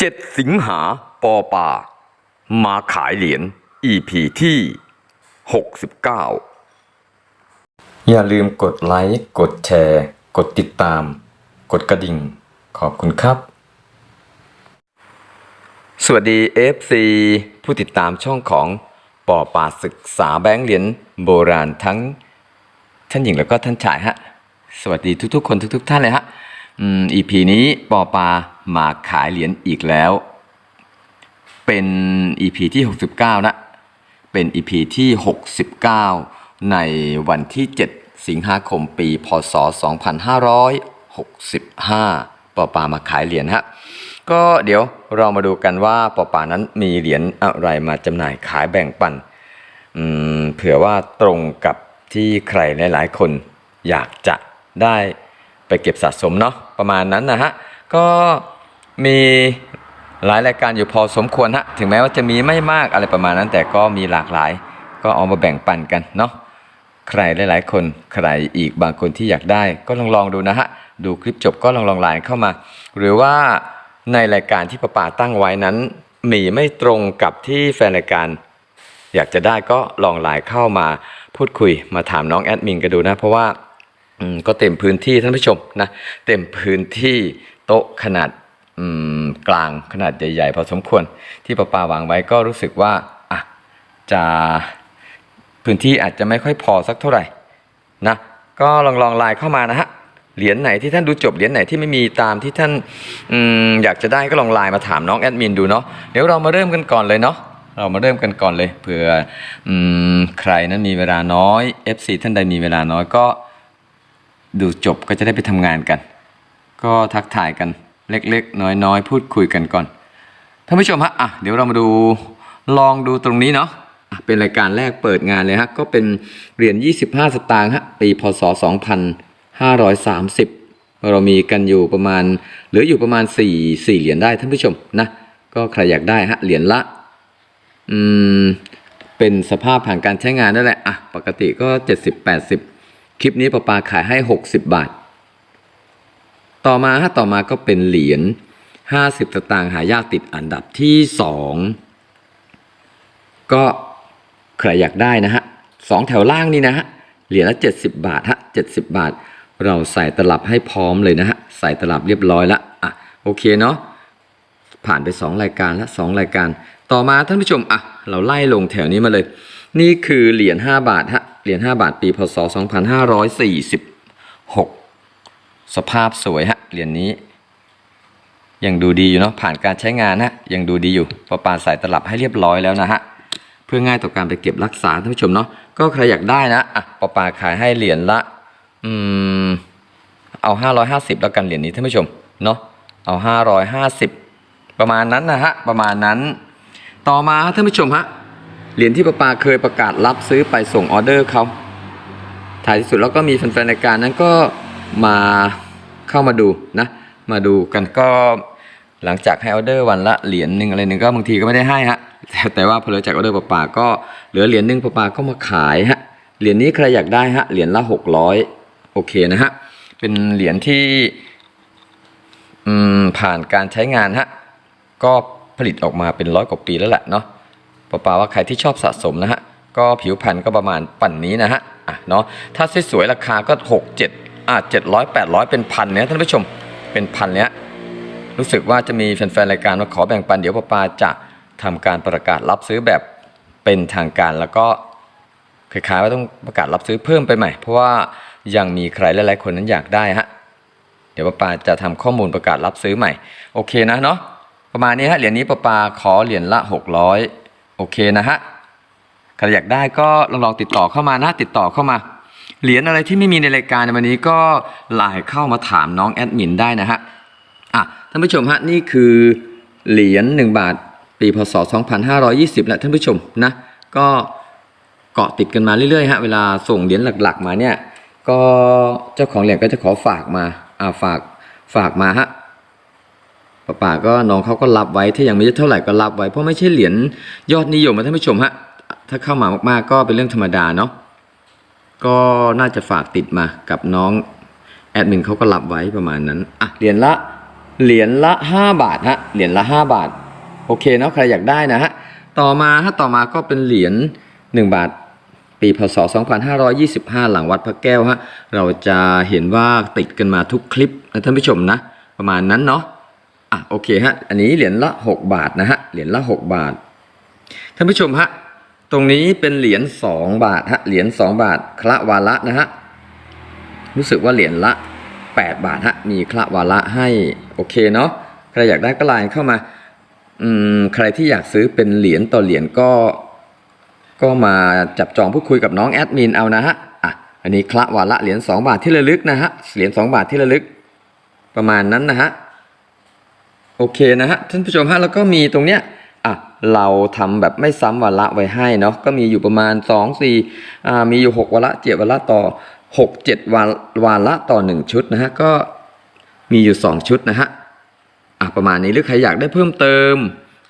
7สิงหาปอป่า มาขายเหรียญ EP ที่ 69 อย่าลืมกดไลค์ กดแชร์ กดติดตาม กดกระดิ่ง ขอบคุณครับ สวัสดี FC ผู้ติดตามช่องของปอป่าศึกษาแบงค์เหรียญโบราณทั้งท่านหญิงแล้วก็ท่านชายฮะ สวัสดีทุกๆคนทุก ๆ ท่านเลยฮะอืม EP นี้ปอปา มาขายเหรียญอีกแล้ว เป็น EP ที่ 69 นะ เป็น EP ที่ 69 ในวันที่ 7 สิงหาคมปี พศ 2565ปอปามาขายเหรียญฮะ ก็เดี๋ยวเรามาดูกันว่าปอปานั้นมีเหรียญอะไรมาจำหน่ายขายแบ่งปันเผื่อว่าตรงกับที่ใครหลายๆ คนอยากจะได้ไปเก็บสะสมเนาะประมาณนั้นนะฮะ ก็ มีหลายรายการอยู่พอสมควรฮะถึงแม้ว่าจะมีไม่มากอะไรประมาณนั้น แต่ก็มีหลากหลาย ก็เอามาแบ่งปันกันเนาะใครหลาย ๆ คนใครอีกบางคนที่อยากได้ ก็ลองลองดูนะฮะดูคลิปจบก็ลองลองไลน์เข้ามา หรือว่าในรายการที่ป้าป่าตั้งไว้นั้นมีไม่ตรงกับที่แฟนรายการอยากจะได้ก็ลองไลน์เข้ามาพูดคุยมาถามน้องแอดมินกันดูนะ เพราะว่าอืมก็เต็มพื้นที่ท่านผู้ชมนะเต็มพื้นที่โต๊ะขนาด กลางขนาดใหญ่ๆพอสมควร ที่ป้าปาวางไว้ก็รู้สึกว่าอะจะพื้นที่อาจจะไม่ค่อยพอสักเท่าไหร่นะก็ลองลองไลน์เข้ามานะฮะเหรียญไหนที่ท่านดูจบเหรียญไหนที่ไม่มีตามที่ท่านออยากจะได้ก็ลองไลน์มาถามน้องแอดมินดูเนาะเดี๋ยวเรามาเริ่มกันก่อนเลยเนาะเรามาเริ่มกันก่อนเลยเผื่ออใครนั้นมีเวลาน้อย FC ท่านใดมีเวลาน้อยก็ ดูจบก็จะได้ไปทำงานกัน ก็ทักทายกัน เล็ก ๆ น้อยๆ พูดคุยกันก่อนท่านผู้ชมฮะอะเดี๋ยวเรามาดูลองดูตรงนี้เนาะะเป็นรายการแรกเปิดงานเลยฮะก็เป็นเหรียญ25 สตางค์ฮะปีพศ 2530 เรามีกันอยู่ประมาณเหลืออยู่ประมาณ 4 4 เหรียญได้ท่านผู้ชมนะก็ใครอยากได้ฮะเหรียญละอืมเป็นสภาพผ่านการใช้งานนั่นแหละอะปกติก็ 70 80 คลิปนี้ปาปาขายให้ 60 บาท ต่อมาฮะต่อมาก็เป็นเหรียญ50สตางค์หายากติดอันดับที่2ก็ใครอยากได้นะฮะสองแถวล่างนี่นะฮะเหรียญละ 70 บาทฮะ70 บาท เราใส่ตลับให้พร้อมเลยนะฮะใส่ตลับเรียบร้อยละอะโอเคเนาะผ่านไป 2 รายการแล้ว2รายการ ต่อมาท่านผู้ชมอะเราไล่ลงแถวนี้มาเลย นี่คือเหรียญ5บาทฮะเหรียญ5บาทปีพศ2546 สภาพสวยฮะเหรียญนี้ ยังดูดีอยู่เนาะผ่านการใช้งานนะยังดูดีอยู่ประปาใส่ตลับให้เรียบร้อยแล้วนะฮะเพื่อง่ายต่อการไปเก็บรักษาท่านผู้ชมเนาะก็ใครอยากได้นะอะประปาขายให้เหรียญละอืมเอา 550 แล้วกันเหรียญนี้ท่านผู้ชมเนาะเอา 550 ประมาณนั้นนะฮะประมาณนั้น ต่อมาท่านผู้ชมฮะเหรียญที่ประปาเคยประกาศรับซื้อไปส่งออเดอร์เขาท้ายที่สุดแล้วก็มีแฟนๆรายการนั้นก็ มาเข้ามาดูนะ มาดูกันก็หลังจากให้ออเดอร์วันละเหรียญหนึ่งอะไรหนึ่งก็บางทีก็ไม่ได้ให้ฮะแต่แต่ว่าพอเหลือจากออเดอร์ประปาก็เหลือเหรียญหนึ่งประปาก็มาขายฮะเหรียญนี้ใครอยากได้ฮะเหรียญละหกร้อยโอเคนะฮะเป็นเหรียญที่ผ่านการใช้งานฮะก็ผลิตออกมาเป็นร้อยกว่าปีแล้วแหละเนาะปะปาว่าใครที่ชอบสะสมนะฮะก็ผิวพรรณก็ประมาณปั่นนี้นะฮะอะเนาะถ้าสวยๆราคาก็หกเจ็ด อะเจ็ดร้อยแปดร้อยเป็นพันเนี้ยท่านผู้ชมเป็นพันเนี้ยรู้สึกว่าจะมีแฟนๆรายการมาขอแบ่งปันเดี๋ยวปปาจะทำการประกาศรับซื้อแบบเป็นทางการแล้วก็คล้ายๆว่าต้องประกาศรับซื้อเพิ่มไปใหม่ เพราะว่ายังมีใครหลายๆคนนั้นอยากได้ฮะเดี๋ยวปปาจะทำข้อมูลประกาศรับซื้อใหม่ โอเคนะเนาะประมาณนี้ฮะเหรียญนี้ปปาขอเหรียญละ 600 โอเคนะฮะใครอยากได้ก็ลองลองติดต่อเข้ามานะติดต่อเข้ามา เหรียญอะไรที่ไม่มีในรายการในวันนี้ก็ไลน์เข้ามาถามน้องแอดมินได้นะฮะอะท่านผู้ชมฮะนี่คือเหรียญ1บาทปีพศ 2520แหละท่านผู้ชมนะก็เกาะติดกันมาเรื่อยๆฮะเวลาส่งเหรียญหลักๆ มาเนี่ยก็เจ้าของเหรียญก็จะขอฝากมาอ่าฝากฝากมาฮะป้าป่าก็น้องเขาก็รับไว้ถ้ายังไม่ได้เท่าไหร่ก็รับไว้เพราะไม่ใช่เหรียญยอดนิยมนะท่านผู้ชมฮะถ้าเข้ามามากๆก็เป็นเรื่องธรรมดาเนาะ ก็น่าจะฝากติดมากับน้องแอดมินเขาก็รับไว้ประมาณนั้นอะเหรียญละเหรียญละ 5 บาทฮะเหรียญละ 5 บาท โอเคเนาะใครอยากได้นะฮะต่อมาฮะต่อมาก็เป็นเหรียญ1บาท ปีพศ 2525 หลังวัดพระแก้วฮะเราจะเห็นว่าติดกันมาทุกคลิปนะท่านผู้ชมนะ ประมาณนั้นเนาะอะโอเคฮะอันนี้เหรียญละ 6 บาทนะฮะเหรียญละ 6 บาทท่านผู้ชมฮะ ตรงนี้เป็นเหรียญ2บาทฮะเหรียญ2บาทคละวาระนะฮะรู้สึกว่าเหรียญละ 8 บาทฮะมีคละวาระให้โอเคเนาะใครอยากได้ก็ไลน์เข้ามาอืมใครที่อยากซื้อเป็นเหรียญต่อเหรียญก็ ก็มาจับจองพูดคุยกับน้องแอดมินเอานะฮะอะอันนี้คละวาระเหรียญ2บาทที่ระลึกนะฮะเหรียญ2บาทที่ระลึก ประมาณนั้นนะฮะโอเคนะฮะท่านผู้ชมฮะแล้วก็มีตรงเนี้ย อะเราทำแบบไม่ซ้ำวาระไว้ให้เนาะก็มีอยู่ประมาณ2 4อ่ามีอยู่ 6วาระเจ็ดวาระต่อ 6 7วาวาระต่อ 1 ชุดนะฮะก็มีอยู่ 2 ชุดนะฮะอะประมาณนี้หรือใครอยากได้เพิ่มเติม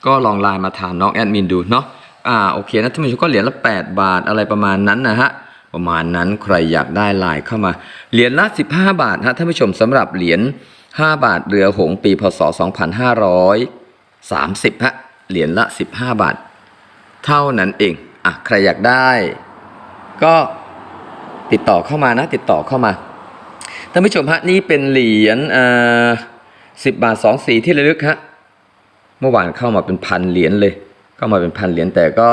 ก็ลองไลน์มาถามน้องแอดมินดูเนาะอ่าโอเคนะท่านผู้ชมก็เหรียญละ 8 บาทอะไรประมาณนั้นนะฮะประมาณนั้นใครอยากได้ไลน์เข้ามาเหรียญละ 15 บาทฮะท่านผู้ชมสำหรับเหรียญ5บาทเรือหงปีพศ 2530ฮะ เหรียญละ 15 บาท เท่านั้นเองอะใครอยากได้ ก็ติดต่อเข้ามานะ ติดต่อเข้ามาท่านผู้ชมฮะนี่เป็นเหรียญอ่าสิบบาทสองสีที่ระลึกฮะเมื่อวานเข้ามาเป็นพันเหรียญเลย เข้ามาเป็นพันเหรียญแต่ก็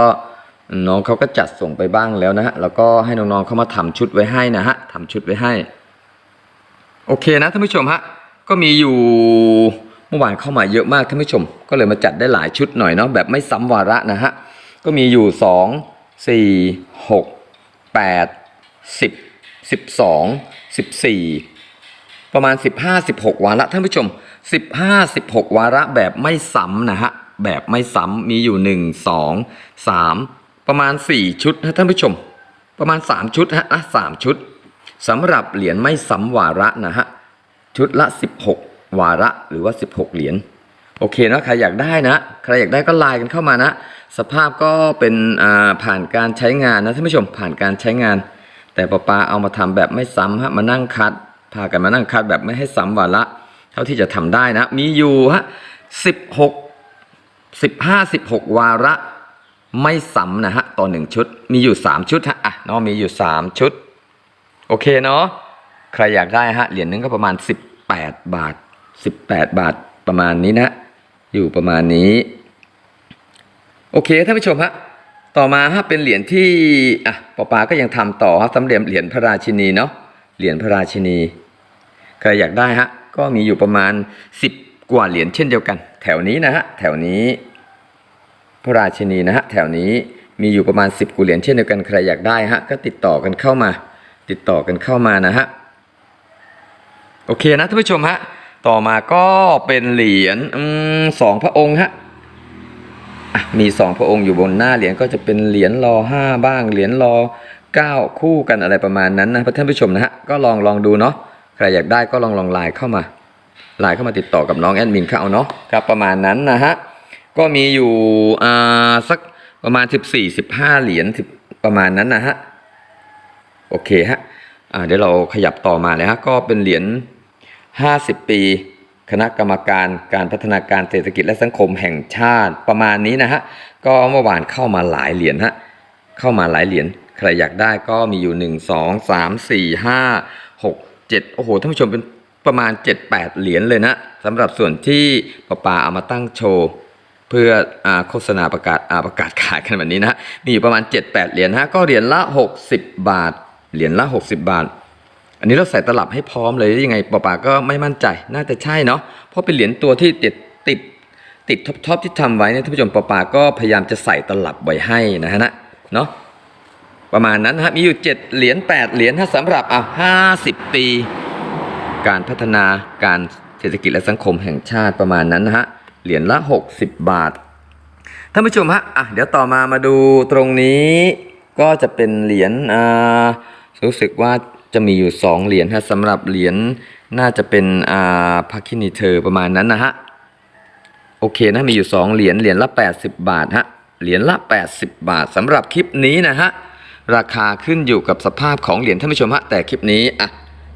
น้องเขาก็จัดส่งไปบ้างแล้วนะฮะแล้วก็ให้น้องๆเข้ามาทำชุดไว้ให้นะฮะทำชุดไว้ให้ โอเคนะท่านผู้ชมฮะก็มีอยู่ เมื่อวานเข้ามาเยอะมากท่านผู้ชม ก็เลยมาจัดได้หลายชุดหน่อยเนาะแบบไม่ซ้ำวาระนะฮะ ก็มีอยู่ 2 4 6 8 10 12 14 ประมาณ 15 16 วาระท่านผู้ชม 15 16 วาระแบบไม่ซ้ำนะฮะ แบบไม่ซ้ำมีอยู่ 1 2 3 ประมาณ 4 ชุดนะท่านผู้ชม ประมาณ 3 ชุดฮะอะ3ชุดสำหรับเหรียญไม่ซ้ำวาระนะฮะ ชุดละ 16 วาระหรือว่า 16 เหรียญโอเคนะใครอยากได้นะ ใครอยากได้ก็ไลน์กันเข้ามานะ สภาพก็เป็นอ่าผ่านการใช้งานนะท่านผู้ชมผ่านการใช้งาน แต่ปาปาเอามาทำแบบไม่ซ้ำฮะมานั่งคัดพากันมานั่งคัดแบบไม่ให้ซ้ำวาระเท่าที่จะทำได้นะ มีอยู่ฮะ16 15 16วาระไม่ซ้ำนะฮะต่อหนึ่งชุด มีอยู่3ชุดฮะอะเนาะมีอยู่3ชุด โอเคเนาะใครอยากได้ฮะเหรียญนึงก็ประมาณ18บาท 18 บาทประมาณนี้นะ อยู่ประมาณนี้ โอเคท่านผู้ชมฮะต่อมาฮะเป็นเหรียญที่อะปอปาก็ยังทำต่อครับสำเร็จเหรียญพระราชินีเนาะเหรียญพระราชินีใครอยากได้ฮะก็มีอยู่ประมาณ 10 กว่าเหรียญเช่นเดียวกัน แถวนี้นะฮะแถวนี้ พระราชินีนะฮะแถวนี้มีอยู่ประมาณ 10กุเหรียญเช่นเดียวกันใครอยากได้ฮะก็ติดต่อกันเข้ามา ติดต่อกันเข้ามานะฮะโอเคนะท่านผู้ชมฮะ ต่อมาก็เป็นเหรียญสองพระองค์ฮะมีสองพระองค์อยู่บนหน้าเหรียญก็จะเป็นเหรียญรอห้าบ้างเหรียญรอเก้าคู่กันอะไรประมาณนั้นนะท่านผู้ชมนะฮะก็ลองลองดูเนาะใครอยากได้ก็ลองลองไลน์เข้ามาไลน์เข้ามาติดต่อกับน้องแอดมินเขาเอาเนาะครับประมาณนั้นนะฮะก็มีอยู่อ่าสักประมาณ 14 15 เหรียญประมาณนั้นนะฮะโอเคฮะอ่าเดี๋ยวเราขยับต่อมาเลยฮะก็เป็นเหรียญ 50 ปี คณะกรรมการการพัฒนาการเศรษฐกิจและสังคมแห่งชาติประมาณนี้นะฮะ ก็เมื่อวานเข้ามาหลายเหรียญฮะ เข้ามาหลายเหรียญ ใครอยากได้ก็มีอยู่ 1 2 3 4 5 6 7 โอ้โห ท่านผู้ชมเป็นประมาณ 7-8 เหรียญเลยนะสำหรับส่วนที่ปาปาเอามาตั้งโชว์เพื่ออโฆษณาประกาศาประกาศขายกันแบบนี้นะ มีอยู่ประมาณ 7-8 เหรียญฮะ ก็เหรียญละ 60 บาท เหรียญละ 60 บาท อันนี้เราใส่ตลับให้พร้อมเลยยังไงป่าปาก็ไม่มั่นใจ น่าจะใช่เนาะเพราะเป็นเหรียญตัวที่ติดติดติดท็อปทอปที่ทำไว้เนี่ยท่านผู้ชมป่าปาก็พยายามจะใส่ตลับไว้ให้นะฮะนะเนาะประมาณนั้นนะฮะมีอยู่ 7 เหรียญ8เหรียญถ้าสำหรับอะ50 ปี การพัฒนาการเศรษฐกิจและสังคมแห่งชาติประมาณนั้นนะฮะเหรียญละ 60 บาทท่านผู้ชมฮะอะเดี๋ยวต่อมามาดูตรงนี้ก็จะเป็นเหรียญอ่ารู้สึกว่า จะมีอยู่ 2 เหรียญฮะสำหรับเหรียญน่าจะเป็นอ่าพาคินีเธอประมาณนั้นนะฮะโอเคนะมีอยู่ 2 เหรียญเหรียญละ 80 บาทฮะเหรียญละ 80 บาทสำหรับคลิปนี้นะฮะราคาขึ้นอยู่กับสภาพของเหรียญท่านผู้ชมฮะแต่คลิปนี้อะ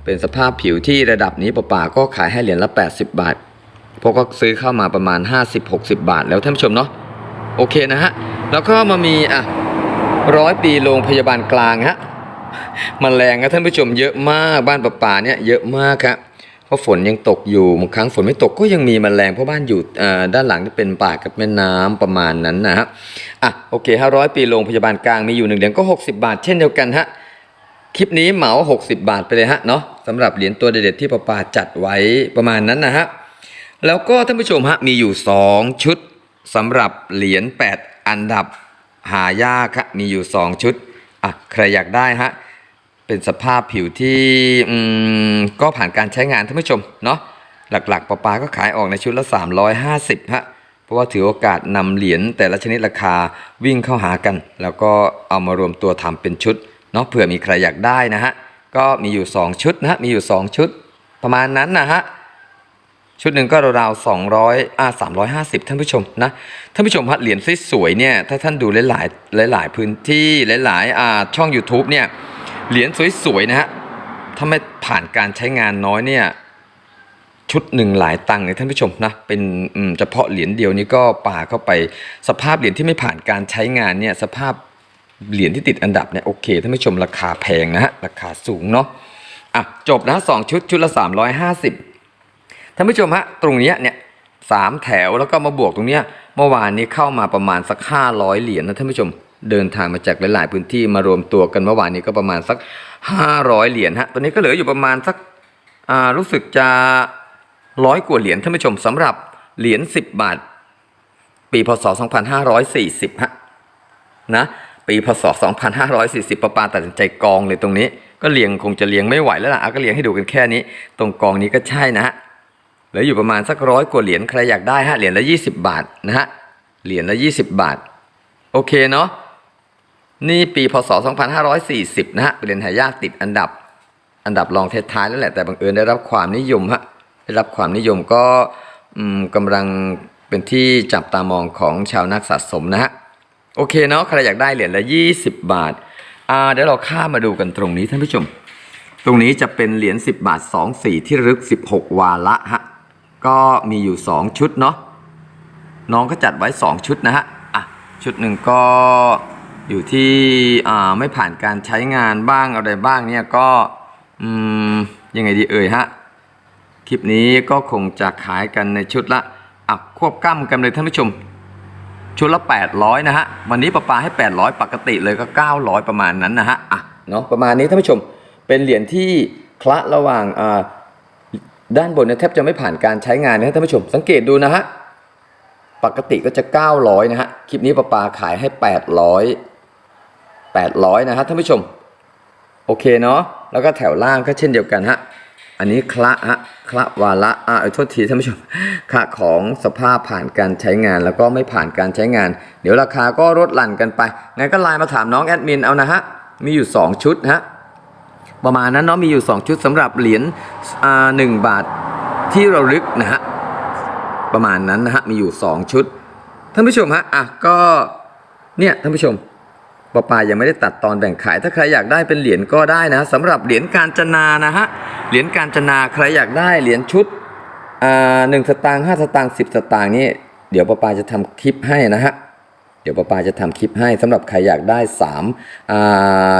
เป็นสภาพผิวที่ระดับนี้ป่าๆก็ขายให้เหรียญละ 80 บาทพราะก็ซื้อเข้ามาประมาณ 50-60 บาท แล้วท่านผู้ชมเนาะโอเคนะฮะแล้วก็มามีอะร้อยปีโรงพยาบาลกลางฮะ มแมลงครับท่านผู้ชมเยอะมากบ้านป่าป่าเนี่ยเยอะมากครับเพราะฝนยังตกอยู่บางครั้งฝนไม่ตกก็ยังมีมแมลงเพราะบ้านอยู่ด้านหลังนี่เป็นป่ากับแม่น้ำประมาณนั้นนะฮะอะโอเค500ปีโรงพยาบาลกลางมีอยู่หนึ่งเหรียญก็ 60 บาท เช่นเดียวกันฮะคลิปนี้เหมา 60 บาทไปเลยฮะเนาะสำหรับเหรียญตัวเด็ดๆที่ป้าปาจัดไว้ประมาณนั้นนะฮะแล้วก็ท่านผู้ชมฮะมีอยู่ 2 ชุดสำหรับเหรียญ8 อันดับหายากฮะมีอยู่ 2 ชุดอะใครอยากได้ฮะ เป็นสภาพผิวที่ก็ผ่านการใช้งานท่านผู้ชมเนาะหลักๆป้าปาก็ขายออกในชุดละ 350ฮะเพราะว่าถือโอกาสนำเหรียญแต่ละชนิดราคาวิ่งเข้าหากัน แล้วก็เอามารวมตัวทำเป็นชุดเนาะเผื่อมีใครอยากได้นะฮะก็มีอยู่ 2 ชุดนะฮะมีอยู่ 2 ชุด ประมาณนั้นนะฮะชุดหนึ่งก็ราวๆ200อ่า350ท่านผู้ชมนะท่านผู้ชมฮะเหรียญสวยๆเนี่ยถ้าท่านดูหลายๆหลาย ๆ พื้นที่หลาย ๆ อ่าช่อง YouTube เนี่ย เหรียญสวยๆนะฮะถ้าไม่ผ่านการใช้งานน้อยเนี่ยชุดหนึ่งหลายตังค์เลยท่านผู้ชมนะเป็นเฉพาะเหรียญเดียวนี้ก็ป่าเข้าไปสภาพเหรียญที่ไม่ผ่านการใช้งานเนี่ยสภาพเหรียญที่ติดอันดับเนี่ยโอเคท่านผู้ชมราคาแพงนะฮะราคาสูงเนาะอะจบนะสองชุดชุดละ 350ท่านผู้ชมฮะตรงเนี้ยเนี่ยสามแถวแล้วก็มาบวกตรงเนี้ยเมื่อวานนี้เข้ามาประมาณสัก500เหรียญนะท่านผู้ชม เดินทางมาจากหลาย ๆ พื้นที่มารวมตัวกันเมื่อวานนี้ก็ประมาณสัก 500 เหรียญฮะตอนนี้ก็เหลืออยู่ประมาณสักอ่ารู้สึกจะร้อยกว่าเหรียญท่านผู้ชมสำหรับเหรียญ10 บาท ปีพศ 2540ฮะนะปีพศ 2540ประปาตัดสินใจกองเลยตรงนี้ ก็เลียงคงจะเลียงไม่ไหวแล้วล่ะอะก็เลียงให้ดูกันแค่นี้ ตรงกองนี้ก็ใช่นะฮะเหลืออยู่ประมาณสักร้อยกว่าเหรียญใครอยากได้ฮะเหรียญละ 20 บาทนะฮะเหรียญละ 20 บาท โอเคเนาะ นี่ปีพศ 2540 นะฮะเป็นเหรียญหายากติดอันดับ อันดับรองท้ายๆแล้วแหละแต่บังเอิญได้รับความนิยมฮะได้รับความนิยมก็กำลังเป็นที่จับตามองของชาวนักสะสมนะฮะโอเคเนาะใครอยากได้เหรียญละ 20 บาทอ่าเดี๋ยวเราข้ามาดูกันตรงนี้ท่านผู้ชม ตรงนี้จะเป็นเหรียญ10 บาท 2 สีที่ระลึก 16 วาระฮะก็มีอยู่ 2 ชุดเนาะน้องก็จัดไว้ 2 ชุดนะฮะอะชุดหนึ่งก็ อยู่ที่อ่าไม่ผ่านการใช้งานบ้างอะไรบ้างเนี่ยก็ยังไงดีเอ่ยฮะ คลิปนี้ก็คงจะขายกันในชุดละอะควบกล้ำกันเลยท่านผู้ชม ชุดละ 800 นะฮะ วันนี้ประปาให้ 800 ปกติเลยก็ 900 ประมาณนั้นนะฮะอะเนาะประมาณนี้ท่านผู้ชมเป็นเหรียญที่คละระหว่างอ่าด้านบนเนี่ยแทบจะไม่ผ่านการใช้งานนะท่านผู้ชม สังเกตดูนะฮะปกติก็จะ 900 นะฮะ คลิปนี้ประปาขายให้ 800 800 นะฮะท่านผู้ชม โอเคเนาะแล้วก็แถวล่างก็เช่นเดียวกันฮะอันนี้คละฮะคละวาระอ่าโทษทีท่านผู้ชมคละของสภาพผ่านการใช้งานแล้วก็ไม่ผ่านการใช้งาน เดี๋ยวราคาก็ลดหลั่นกันไปงั้นก็ไลน์มาถามน้องแอดมินเอานะฮะมีอยู่ 2 ชุดฮะประมาณนั้นเนาะมีอยู่ 2 ชุดสำหรับเหรียญอ่าหนึ่งบาทที่เราลึกนะฮะประมาณนั้นนะฮะมีอยู่ 2 ชุดท่านผู้ชมฮะอะก็เนี่ยท่านผู้ชม ปปายังไม่ได้ตัดตอนแบ่งขาย ถ้าใครอยากได้เป็นเหรียญก็ได้นะสำหรับเหรียญการจนานะฮะเหรียญการจนาใครอยากได้เหรียญชุดหนึ่งสตางค์ห้าสตางค์สิบสตางค์นี่เดี๋ยวปปาจะทำคลิปให้นะฮะเดี๋ยวปปาจะทำคลิปให้สำหรับใครอยากได้สาม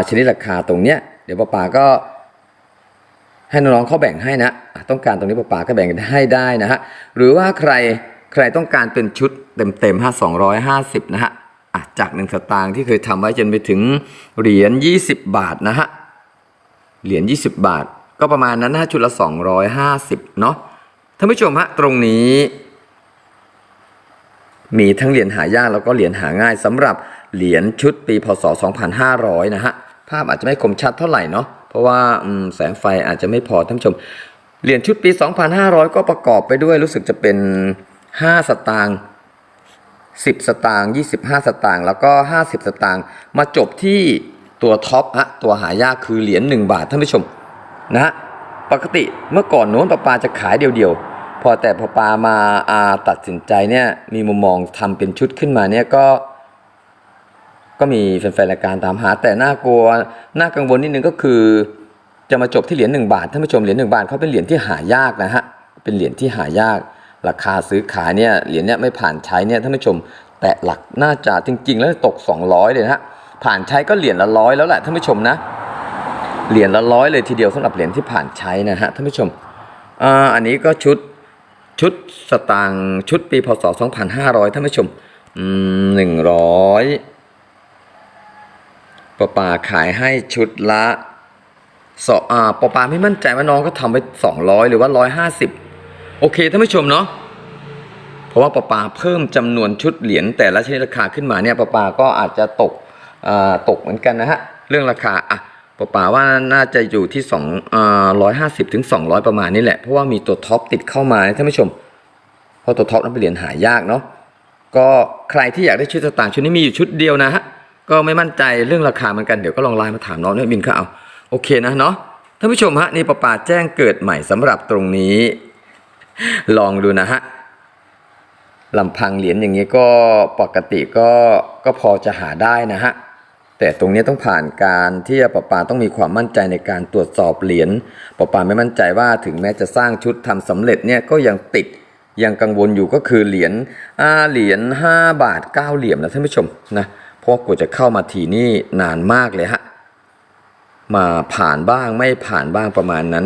ชนิดราคาตรงเนี้ยเดี๋ยวปปาก็ให้น้องๆเขาแบ่งให้นะ ต้องการตรงนี้ป้าป๋าก็แบ่งให้ได้นะฮะ หรือว่าใครใครต้องการเป็นชุดเต็มๆฮะ250นะฮะ จากหนึ่งสตางค์ที่เคยทำไว้จนไปถึงเหรียญ20 บาทนะฮะ เหรียญ20 บาท ก็ประมาณนั้นนะฮะชุดละ 250 เนาะท่านผู้ชมฮะตรงนี้ มีทั้งเหรียญหายากแล้วก็เหรียญหาง่ายสำหรับเหรียญชุดปีพศ 2500 นะฮะ ภาพอาจจะไม่คมชัดเท่าไหร่เนาะเพราะว่าแสงไฟอาจจะไม่พอท่านผู้ชมเหรียญชุดปี 2500 ก็ประกอบไปด้วยรู้สึกจะเป็น 5 สตางค์ 10 สตางค์25 สตางค์แล้วก็ 50 สตางค์มาจบที่ตัวท็อปฮะตัวหายากคือเหรียญ1บาทท่านผู้ชมนะฮะปกติเมื่อก่อนโน้นปาปาจะขายเดียวๆ พอแต่พอปามาอาตัดสินใจเนี่ยมีมุมมองทำเป็นชุดขึ้นมาเนี่ยก็ ก็มีแฟนๆรายการตามหา แต่น่ากลัวน่ากังวลนิดนึงก็คือ จะมาจบที่เหรียญหนึ่งบาทท่านผู้ชมเหรียญหนึ่งบาทเขาเป็นเหรียญที่หายากนะฮะเป็นเหรียญที่หายาก ราคาซื้อขายเนี่ยเหรียญเนี่ยไม่ผ่านใช้เนี่ยท่านผู้ชม แตะหลักน่าจะจริง ๆ แล้วตก 200 เลยนะฮะผ่านใช้ก็เหรียญละร้อยแล้วแหละท่านผู้ชมนะเหรียญละร้อยเลยทีเดียวสำหรับเหรียญที่ผ่านใช้นะฮะท่านผู้ชมอ่าอันนี้ก็ชุดชุดสตางค์ชุดปีพศ 2500 ท่านผู้ชมอืมหนึ่งร้อยปปาขายให้ชุดละสออ่าปปาไม่มั่นใจว่าน้องก็ทำไว้200 หรือว่า 150 โอเคท่านผู้ชมเนาะเพราะว่าปะปาเพิ่มจำนวนชุดเหรียญแต่ละชนิดราคาขึ้นมาเนี่ยปะปาก็อาจจะตกตกเหมือนกันนะฮะเรื่องราคาอะปะปาว่าน่าจะอยู่ที่สองร้อยห้าสิบถึงสองร้อยประมาณนี้แหละเพราะว่ามีตัวท็อปติดเข้ามานะท่านผู้ชมเพราะตัวท็อปนั้นเป็นเหรียญหายากเนาะก็ใครที่อยากได้ชุดต่างๆชุดนี้มีอยู่ชุดเดียวนะฮะก็ไม่มั่นใจเรื่องราคาเหมือนกันเดี๋ยวก็ลองไลน์มาถามน้องด้วยบินเขาเอาโอเคนะเนาะท่านผู้ชมฮะนี่ปะปาแจ้งเกิดใหม่สำหรับตรงนี้ ลองดูนะฮะลำพังเหรียญอย่างนี้ก็ปกติก็ก็พอจะหาได้นะฮะแต่ตรงนี้ต้องผ่านการที่ปปาต้องมีความมั่นใจในการตรวจสอบเหรียญปปาไม่มั่นใจว่าถึงแม้จะสร้างชุดทำสำเร็จเนี่ยก็ยังติดยังกังวลอยู่ก็คือเหรียญเหรียญ5บาท 9 เหรียญนะท่านผู้ชมนะเพราะกว่าจะเข้ามาทีนี่นานมากเลยฮะมาผ่านบ้างไม่ผ่านบ้างประมาณนั้น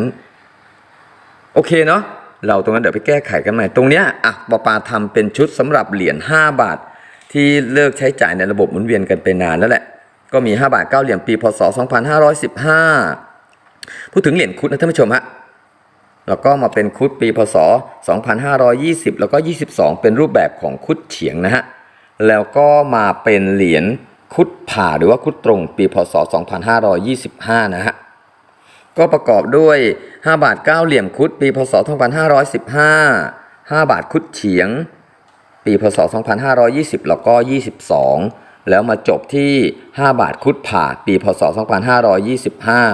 โอเคเนาะ เราตรงนั้นเดี๋ยวไปแก้ไขกันใหม่ ตรงเนี้ยอะปปาทำเป็นชุดสำหรับเหรียญ5บาท ที่เลิกใช้จ่ายในระบบหมุนเวียนกันไปนานแล้วแหละ ก็มี 5 บาท 9 เหรียญปีพศ 2515 พูดถึงเหรียญคุดนะท่านผู้ชมฮะแล้วก็มาเป็นคุดปีพศ 2520 แล้วก็ 22 เป็นรูปแบบของคุดเฉียงนะฮะแล้วก็มาเป็นเหรียญคุดผ่าหรือว่าคุดตรงปีพศ 2525 นะฮะ ก็ประกอบด้วย 5 บาท 9 เหลี่ยมคุดปีพศ 2515 5 บาทคุดเฉียง ปีพศ 2520 แล้วก็ 22 แล้วมาจบที่ 5 บาทคุดผ่าปีพศ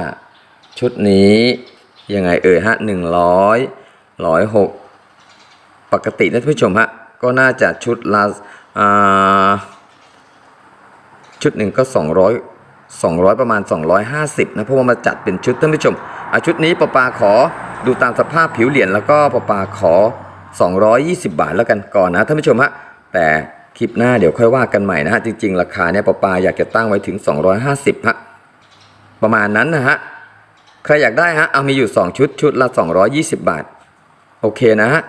2525 ชุดนี้ยังไงเอ่ยฮะ 100 106 ปกตินะท่านผู้ชมฮะ ก็น่าจะชุดละชุดหนึ่งก็ 200 200 ประมาณ 250นะเพราะว่ามาจัดเป็นชุดท่านผู้ชมอะชุดนี้ปะปาขอดูตามสภาพผิวเหรียญแล้วก็ปะปาขอ 220 บาทแล้วกันก่อนนะท่านผู้ชมฮะแต่คลิปหน้าเดี๋ยวค่อยว่ากันใหม่นะฮะจริง ๆ ราคาเนี่ยปะปาอยากจะตั้งไว้ถึง 250ฮะประมาณนั้นนะฮะใครอยากได้ฮะเอามีอยู่ 2 ชุดชุดละ 220 บาท โอเคนะฮะ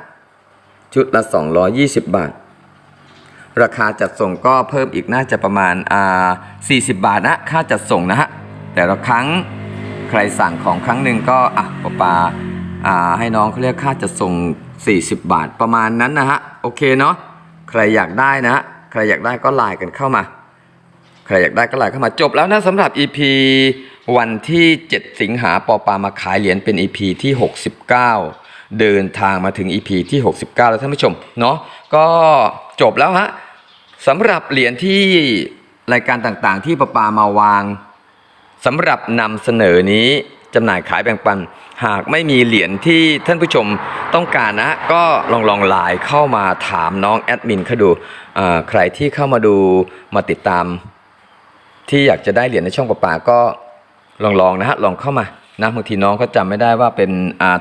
ชุดละ 220 บาท ราคาจัดส่งก็เพิ่มอีกน่าจะประมาณอ่า40 บาทนะค่าจัดส่งนะฮะแต่ละครั้งใครสั่งของครั้งหนึ่งก็อะปาปาอ่าให้น้องเขาเรียกค่าจัดส่ง 40 บาทประมาณนั้นนะฮะโอเคเนาะใครอยากได้นะฮะใครอยากได้ก็ไลน์กันเข้ามา ใครอยากได้ก็ไลน์เข้ามาจบแล้วนะสำหรับ EP วันที่ 7 สิงหาปอปามาขายเหรียญเป็น EP ที่ 69 เดินทางมาถึง EP ที่ 69 แล้วท่านผู้ชมเนาะก็จบแล้วฮะ สำหรับเหรียญที่รายการต่างๆ ที่ปอปามาวางสำหรับนำเสนอนี้จำหน่ายขายแบ่งปัน หากไม่มีเหรียญที่ท่านผู้ชมต้องการนะ ก็ลองลองไลน์เข้ามาถามน้องแอดมินเขาดูใครที่เข้ามาดูมาติดตาม ที่อยากจะได้เหรียญในช่องประปาก็ลองลองนะฮะลองเข้ามานะบางทีน้องก็จำไม่ได้ว่าเป็น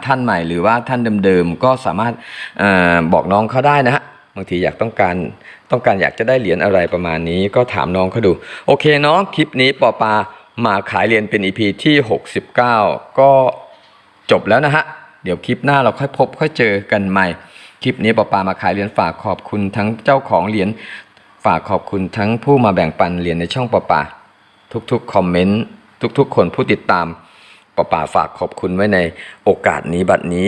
ท่านใหม่หรือว่าท่านเดิมๆก็สามารถอบอกน้องเขาได้นะฮะ บางทีอยากต้องการต้องการอยากจะได้เหรียญอะไรประมาณนี้ ก็ถามน้องเขาดู โอเคเนาะคลิปนี้ปอปามาขายเหรียญเป็น EP ที่ 69 ก็จบแล้วนะฮะ เดี๋ยวคลิปหน้าเราค่อยพบค่อยเจอกันใหม่ คลิปนี้ปอปามาขายเหรียญฝากขอบคุณทั้งเจ้าของเหรียญฝากขอบคุณทั้งผู้มาแบ่งปันเหรียญในช่องปะป่าทุกๆคอมเมนต์ทุกๆ คนผู้ติดตามปะป่าฝากขอบคุณไว้ในโอกาสนี้บัดนี้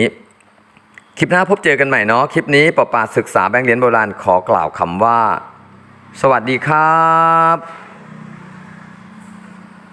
คลิปหน้าพบเจอกันใหม่เนาะ คลิปนี้ปป่าศึกษาแบงค์เหรียญโบราณขอกล่าวคำว่า สวัสดีครับ